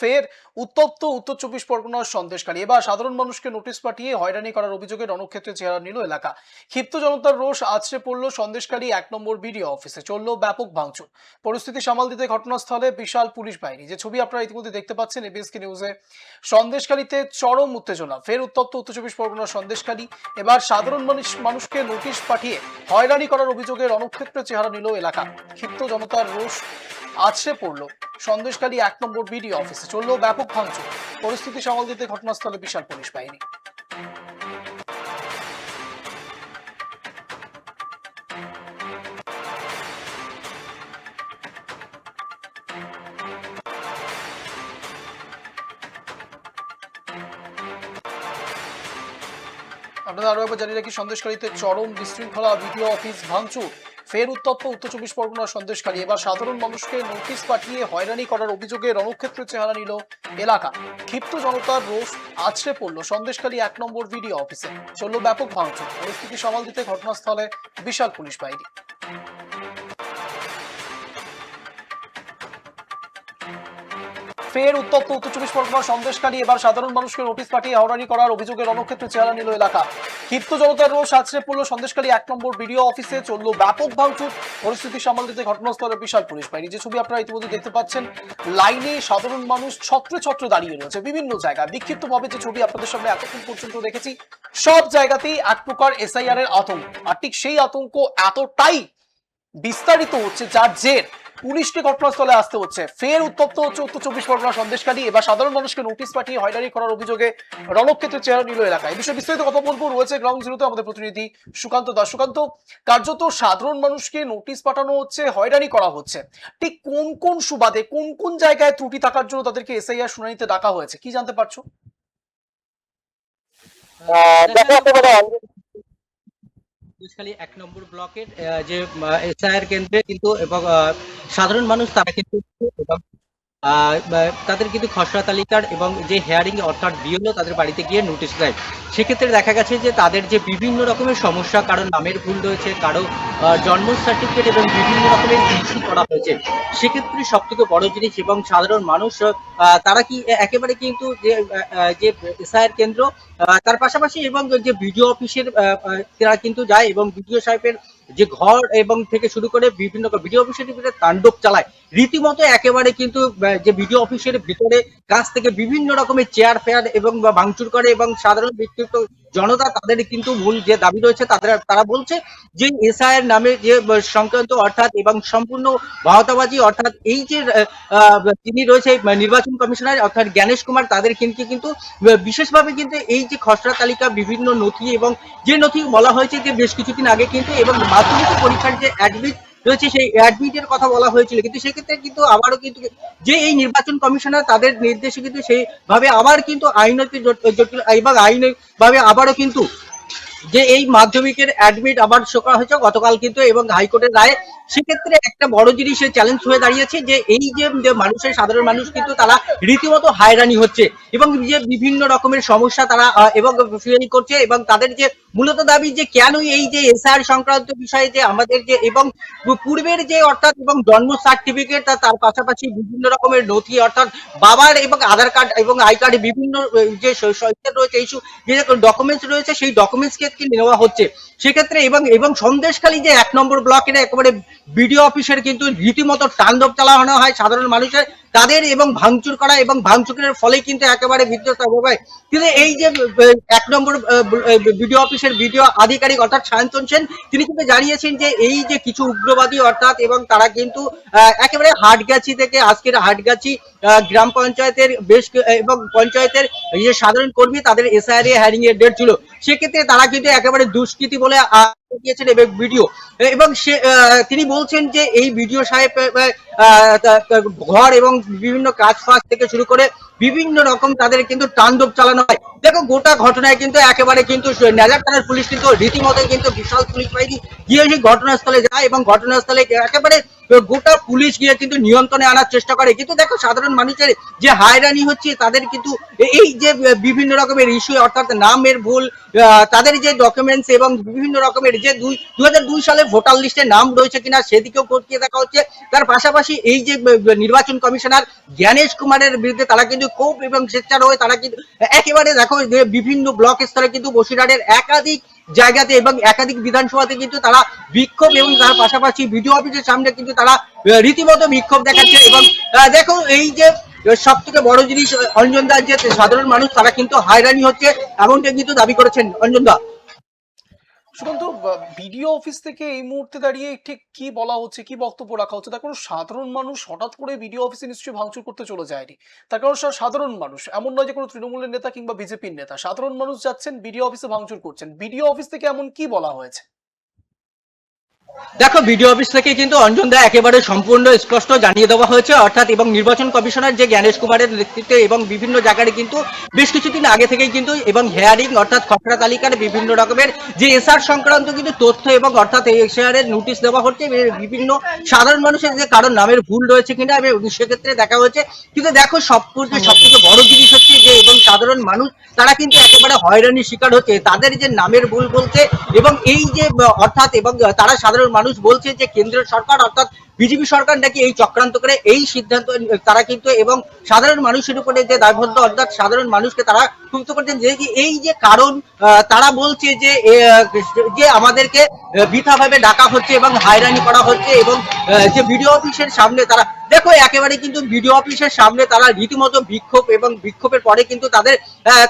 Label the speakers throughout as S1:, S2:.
S1: ফের উত্তপ্ত উত্তর চব্বিশ পরগনার সন্দেশকারী এবার সাধারণ মানুষকে নোটিশ পাঠিয়ে হয়রানি করার অভিযোগে রণক্ষেত্রে চেহারা নিল এলাকা। ক্ষিপ্ত জনতার রোষ আছড়ে পড়ল সন্দেশকারী এক নম্বর বিডিও অফিসে। চলল ব্যাপক ভাঙচুর। পরিস্থিতি সামাল দিতে ঘটনাস্থলে বিশাল পুলিশ বাহিনী। যে ছবি আপনারা ইতিমধ্যে দেখতে পাচ্ছেন এবিএসকে নিউজে সন্দেশকারীতে চরম উত্তেজনা। ফের উত্তপ্ত উত্তর চব্বিশ পরগনার সন্দেশকারী এবার সাধারণ মানুষ মানুষকে নোটিশ পাঠিয়ে হয়রানি করার অভিযোগে রণক্ষেত্রে চেহারা নিল এলাকা। ক্ষিপ্ত জনতার রোষ আছড়ে পড়ল। সন্দেশকারী এক নম্বর বিডিও অফিসে চলল ব্যাপক ভাঙচুর। পরিস্থিতি সামাল দিতে ঘটনাস্থলে বিশাল পুলিশ বাহিনী। আপনাদের আরও একবার জানিয়ে রাখি সন্দেশকারীতে চরম বিশৃঙ্খলা ভিডিও অফিস ভাঙচুর। ফের উত্তপ্ত উত্তর চব্বিশ পরগনার সন্দেশকারী এবার সাধারণ মানুষকে নোটিশ পাঠিয়ে হয়রানি করার অভিযোগে রণক্ষেত্র চেহারা নিল এলাকা। ক্ষিপ্ত জনতার রোষ আছড়ে পড়ল সন্দেশকারী এক নম্বর ভিডিও অফিসে। চলল ব্যাপক ভাঙচুর। পরিস্থিতি সামাল দিতে ঘটনাস্থলে বিশাল পুলিশ বাহিনী। ফের উত্তপ্ত উত্তর চব্বিশ পরগনার সন্দেশকারী এবার সাধারণ মানুষকে নোটিশ পাঠিয়ে হয়রানি করার অভিযোগে রণক্ষেত্রে চেহারা নিল এলাকা। ক্ষিপ্ত জনতার রোষ আছড়ে পড়ল সন্দেশকারী এক নম্বর বিডিও অফিসে। চলল ব্যাপক ভাঙচুর। পরিস্থিতি সামাল দিতে ঘটনাস্থলে বিশাল পুলিশ বাহিনী। যে ছবি আপনারা ইতিমধ্যে দেখতে পাচ্ছেন, লাইনে সাধারণ মানুষ ছত্রে ছত্রে দাঁড়িয়ে রয়েছে বিভিন্ন জায়গায়। বিক্ষিপ্ত ভাবে যে ছবি আপনাদের সামনে এতক্ষণ পর্যন্ত দেখেছি, সব জায়গাতেই এক প্রকার এসআইআর এর আতঙ্ক। আর ঠিক সেই আতঙ্ক এতটাই বিস্তারিত হচ্ছে যার জের পুলিশকে ঘটনাস্থলে আসতে হচ্ছে। ফের উত্তপ্ত হচ্ছে উত্তর চব্বিশ পরগনা সন্দেশকারী এবার সাধারণ মানুষকে নোটিশ পাঠিয়ে হয়রানি করার অভিযোগে রণক্ষেত্রে চেহারা নিল এলাকায়। এই বিষয়ে বিস্তারিত কথা বলব। রয়েছে গ্রাউন্ড জিরোতে আমাদের প্রতিনিধি সুকান্ত দাস। সুকান্ত, কার্যত সাধারণ মানুষকে নোটিশ পাঠানো হচ্ছে, হয়রানি করা হচ্ছে। ঠিক কোন কোন সুবাদে, কোন কোন জায়গায় ত্রুটি থাকার জন্য তাদেরকে এসআইআর শুনানিতে ডাকা হয়েছে? কি জানতে পারছ?
S2: সন্দেশখালী এক নম্বর ব্লকের যে এসআইআর কেন্দ্রে কিন্তু এবং সাধারণ মানুষ তারা কিন্তু এবং তাদের কিন্তু খসড়া তালিকার এবং যে হেয়ারিং অর্থাৎ বিএলও তাদের বাড়িতে গিয়ে নোটিশ দেয়। সেক্ষেত্রে দেখা গেছে যে তাদের যে বিভিন্ন রকমের সমস্যা কারও নামের ভুল রয়েছে, কারও জন্ম সার্টিফিকেট এবং বিভিন্ন রকমের ইস্যু করা হয়েছে, সেক্ষেত্রে সব থেকে বড় জিনিস এবং সাধারণ মানুষ তারা কি একেবারে কিন্তু যে যে এসআইআর কেন্দ্র তার পাশাপাশি এবং যে বিডিও অফিসের তারা কিন্তু যায় এবং বিডিও সাহেবের যে ঘর এবং থেকে শুরু করে বিভিন্ন বিডিও অফিসের ভিতরে তাণ্ডব চালায়। রীতিমতো একেবারে কিন্তু যে বিডিও অফিসের ভিতরে, কাছ থেকে বিভিন্ন রকমের চেয়ার ফেয়ার এবং ভাঙচুর করে এবং সাধারণ বিক্ষিপ্ত জনতা, তাদের কিন্তু মূল যে দাবি রয়েছে, তাদের, তারা বলছে যে এসআইয়ের নামে যে সংক্রান্ত অর্থাৎ এবং সম্পূর্ণ ভাওতাবাজি অর্থাৎ এই যে তিনি রয়েছে নির্বাচন কমিশনার অর্থাৎ জ্ঞানেশ কুমার, তাদের কিন্তু কিন্তু বিশেষভাবে কিন্তু এই যে খসড়া তালিকা, বিভিন্ন নথি এবং যে নথি বলা হয়েছে যে বেশ কিছুদিন আগে কিন্তু, এবং মাধ্যমিক পরীক্ষার যে অ্যাডমিট রয়েছে, সেই অ্যাডমিটের কথা বলা হয়েছিল। কিন্তু সেক্ষেত্রে কিন্তু আবারও কিন্তু যে এই নির্বাচন কমিশনার তাদের নির্দেশে কিন্তু সেইভাবে আবার কিন্তু আইনতি জটিল এবং আইনভাবে আবারও কিন্তু যে এই মাধ্যমিকের অ্যাডমিট আবার শো করা হয়েছে, গতকাল কিন্তু এবং হাইকোর্টের রায়ে। সেক্ষেত্রে একটা বড় জিনিসের চ্যালেঞ্জ হয়ে দাঁড়িয়েছে যে এই যে মানুষের, সাধারণ মানুষ কিন্তু তারা রীতিমতো হয়রানি হচ্ছে এবং যে বিভিন্ন রকমের সমস্যা তারা এবং ফিয়ারি করছে এবং তাদের যে মূলত দাবি যে কেন এই যে এসআর সংক্রান্ত বিষয়ে যে আমাদের যে এবং পূর্বের যে অর্থাৎ এবং জন্ম সার্টিফিকেট তার পাশাপাশি বিভিন্ন রকমের নথি অর্থাৎ বাবার এবং আধার কার্ড এবং আই কার্ডে বিভিন্ন যে রয়েছে এই যে ডকুমেন্টস রয়েছে, সেই ডকুমেন্টস কে নেওয়া হচ্ছে। সেক্ষেত্রে এবং এবং সন্দেশখালী যে এক নম্বর ব্লকের একেবারে বিডিও অফিসের কিন্তু রীতিমতো তাণ্ডব চালানো হয় সাধারণ মানুষের। তাদের এবং ভাঙচুর করা এবং ভাঙচুরের ফলে কিন্তু একেবারে বিধ্বস্ত হয় কিন্তু এই যে এক নম্বর বিডিও অফিসের বিডিও আধিকারিক অর্থাৎ সায়ন্তন সেন, তিনি কিন্তু জানিয়েছেন যে এই যে কিছু উগ্রবাদী অর্থাৎ এবং তারা কিন্তু একেবারে হাটগাছি থেকে আজকের হাটগাছি গ্রাম পঞ্চায়েতের বেশ এবং পঞ্চায়েতের যে সাধারণ কর্মী তাদের এসআইআর হ্যারিং এর ডেট ছিল। সেক্ষেত্রে তারা কিন্তু একেবারে দুষ্কৃতি বলে দিয়েছেন এবং ভিডিও এবং সে তিনি বলছেন যে এই ভিডিও সাহেব ঘর এবং বিভিন্ন কাজ ফাজ থেকে শুরু করে বিভিন্ন রকম তাদের কিন্তু তাণ্ডব চালানো হয়। দেখো, গোটা ঘটনায় কিন্তু একেবারে কিন্তু নেজার থানার পুলিশ কিন্তু রীতিমতো কিন্তু বিশাল পুলিশ বাহিনী গিয়ে ঘটনাস্থলে যায় এবং ঘটনাস্থলে একেবারে গোটা পুলিশ গিয়ে কিন্তু নিয়ন্ত্রণে আনার চেষ্টা করে। কিন্তু দেখো, সাধারণ মানুষের যে হায়রানি হচ্ছে, তাদের কিন্তু এই যে বিভিন্ন রকমের ইস্যু অর্থাৎ নামের ভুল তাদের যে ডকুমেন্টস এবং বিভিন্ন রকমের যে দুই দু সালে ভোটার লিস্টে নাম রয়েছে কিনা, সেদিকেও খতিয়ে দেখা হচ্ছে। তার পাশাপাশি এই যে নির্বাচন কমিশনার জ্ঞানেশ কুমারের বিরুদ্ধে তারা কিন্তু ক্ষোভ এবং স্বেচ্ছার হয়ে তারা কিন্তু একেবারে দেখো বিভিন্ন ব্লক স্তরে কিন্তু বসিরহাটের একাধিক জায়গাতে এবং একাধিক বিধানসভাতে কিন্তু তারা বিক্ষোভ এবং তার পাশাপাশি বিডিও অফিসের সামনে কিন্তু তারা রীতিমতো বিক্ষোভ দেখাচ্ছে এবং দেখো এই যে সব থেকে বড় জিনিস অঞ্জন দা যে সাধারণ মানুষ, তারা কিন্তু হয়রানি হচ্ছে, এমনটা কিন্তু দাবি করেছেন অঞ্জন দা।
S1: সুকান্ত বিডিও অফিস থেকে এই মুহূর্তে দাঁড়িয়ে ঠিক কি বলা হচ্ছে, কি বক্তব্য রাখা হচ্ছে? তার কারণ সাধারণ মানুষ হঠাৎ করে বিডিও অফিসে নিশ্চয়ই ভাঙচুর করতে চলে যায়নি। তার কারণ সাধারণ মানুষ, এমন নয় যে কোনো তৃণমূলের নেতা কিংবা বিজেপির নেতা, সাধারণ মানুষ যাচ্ছেন, বিডিও অফিসে ভাঙচুর করছেন। বিডিও অফিস থেকে এমন কি বলা হয়েছে?
S2: দেখো, বিডিও অফিস থেকে কিন্তু অঞ্জন দা একেবারে সম্পূর্ণ স্পষ্ট জানিয়ে দেওয়া হয়েছে, অর্থাৎ এবং নির্বাচন কমিশনার যে জ্ঞানেশ কুমারের নেতৃত্বে এবং বিভিন্ন জায়গায় কিন্তু বেশ কিছুদিন আগে থেকেই কিন্তু এবং হেয়ারিং অর্থাৎ খসড়া তালিকার বিভিন্ন রকমের যে এসআর সংক্রান্ত কিন্তু তথ্য এবং অর্থাৎ এই এসআর এর নোটিশ দেওয়া হচ্ছে বিভিন্ন সাধারণ মানুষের যে কারণ নামের ভুল রয়েছে কিনা এবং সেক্ষেত্রে দেখা হয়েছে। কিন্তু দেখো, সব সব থেকে বড় জিনিস হচ্ছে যে এবং সাধারণ মানুষ, তারা কিন্তু একেবারে হয়রানির শিকার হচ্ছে। তাদের যে নামের ভুল বলছে এবং এই যে, অর্থাৎ এবং তারা সাধারণ মানুষ বলছে যে কেন্দ্রীয় সরকার অর্থাৎ বিজেপি সরকার নাকি এই চক্রান্ত করে এই সিদ্ধান্ত, তারা কিন্তু এবং সাধারণ মানুষের উপরে যে দায়বদ্ধ, অর্থাৎ সাধারণ মানুষকে তারা ক্ষুব্ধ করছেন যে এই যে কারণ তারা বলছে যে যে আমাদেরকে বৃথা ভাবে ডাকা হচ্ছে এবং হয়রানি করা হচ্ছে এবং যে বিডিও অফিসের সামনে তারা, দেখো একেবারে কিন্তু বিডিও অফিসের সামনে তারা রীতিমতো বিক্ষোভ এবং বিক্ষোভের পরে কিন্তু তাদের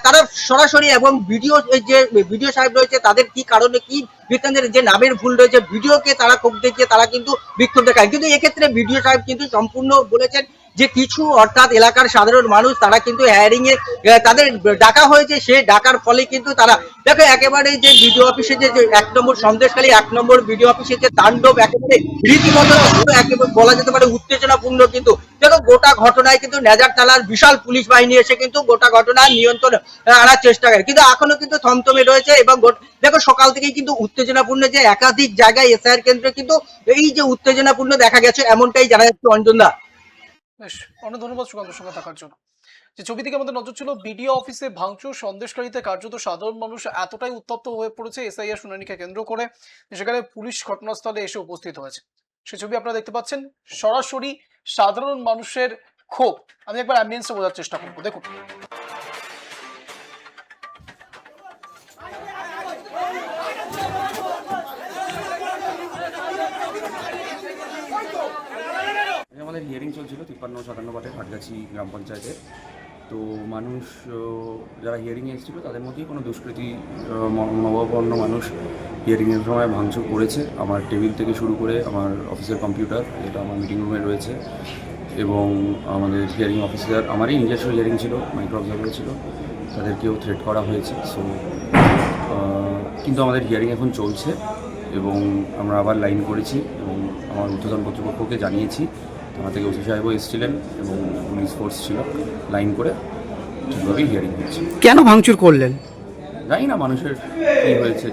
S2: তারা সরাসরি এবং ভিডিও যে ভিডিও সাহেব রয়েছে তাদের কি কারণে কি বৃত্তান্তের যে নামের ভুল রয়েছে, ভিডিওকে তারা ক্ষোভ দেখিয়ে তারা কিন্তু বিক্ষোভ দেখায়। কিন্তু এক্ষেত্রে ভিডিও সাহেব কিন্তু সম্পূর্ণ বলেছেন যে কিছু অর্থাৎ এলাকার সাধারণ মানুষ, তারা কিন্তু হ্যারিং এ তাদের ডাকা হয়েছে, সে ডাকার ফলে কিন্তু তারা, দেখো একেবারে যে বিডিও অফিসে যে এক নম্বর সন্দেশখালী, এক নম্বর বিডিও অফিসে যে তাণ্ডব একেবারে রীতিমতো বলা যেতে পারে উত্তেজনাপূর্ণ কিন্তু, দেখো গোটা ঘটনায় কিন্তু নেজার তালার বিশাল পুলিশ বাহিনী এসে কিন্তু গোটা ঘটনা নিয়ন্ত্রণ আনার চেষ্টা করে। কিন্তু এখনও কিন্তু থমথমে রয়েছে এবং দেখো সকাল থেকেই কিন্তু উত্তেজনাপূর্ণ যে একাধিক জায়গায় এসআইআর কেন্দ্রে কিন্তু এই যে উত্তেজনাপূর্ণ দেখা গেছে, এমনটাই জানা যাচ্ছে অঞ্জন দা।
S1: বেশ অনেক ধন্যবাদ সুকান্তর সঙ্গে থাকার জন্য। যে ছবি থেকে আমাদের নজর ছিল, বিডিও অফিসে ভাঙচুর, সন্দেশকারীতে কার্যত সাধারণ মানুষ এতটাই উত্তপ্ত হয়ে পড়েছে, এসআইআর শুনানিকে কেন্দ্র করে সেখানে পুলিশ ঘটনাস্থলে এসে উপস্থিত হয়েছে। সে ছবি আপনারা দেখতে পাচ্ছেন, সরাসরি সাধারণ মানুষের ক্ষোভ। আমি একবার অ্যাম্বিয়েন্সে বোঝার চেষ্টা করব, দেখুন।
S3: আমাদের হিয়ারিং চলছিল তিপ্পান্ন সাতান্ন পাটে হাটগাছি গ্রাম পঞ্চায়েতে। তো মানুষ যারা হিয়ারিংয়ে এসেছিল তাদের মধ্যেই কোনো দুষ্কৃতী নবাপন্ন মানুষ হিয়ারিংয়ের সময় ভাঙচুর করেছে। আমার টেবিল থেকে শুরু করে আমার অফিসের কম্পিউটার যেটা আমার মিটিং রুমে রয়েছে, এবং আমাদের হিয়ারিং অফিসার আমারই নিজস্ব হিয়ারিং ছিল মাইক্রো অবজারভার ছিল, তাদেরকেও থ্রেট করা হয়েছে। সো কিন্তু আমাদের হিয়ারিং এখন চলছে, এবং আমরা আবার লাইন করেছি, এবং আমার ঊর্ধ্বতন কর্তৃপক্ষকে জানিয়েছি থানা থেকে ওসি সাহেবও এসেছিলেন এবং পুলিশ ফোর্স ছিল লাইন করে ঠিকভাবেই হিয়ারিং হয়েছে
S4: কেন ভাঙচুর করলেন?
S3: জানি না মানুষের কী হয়েছে।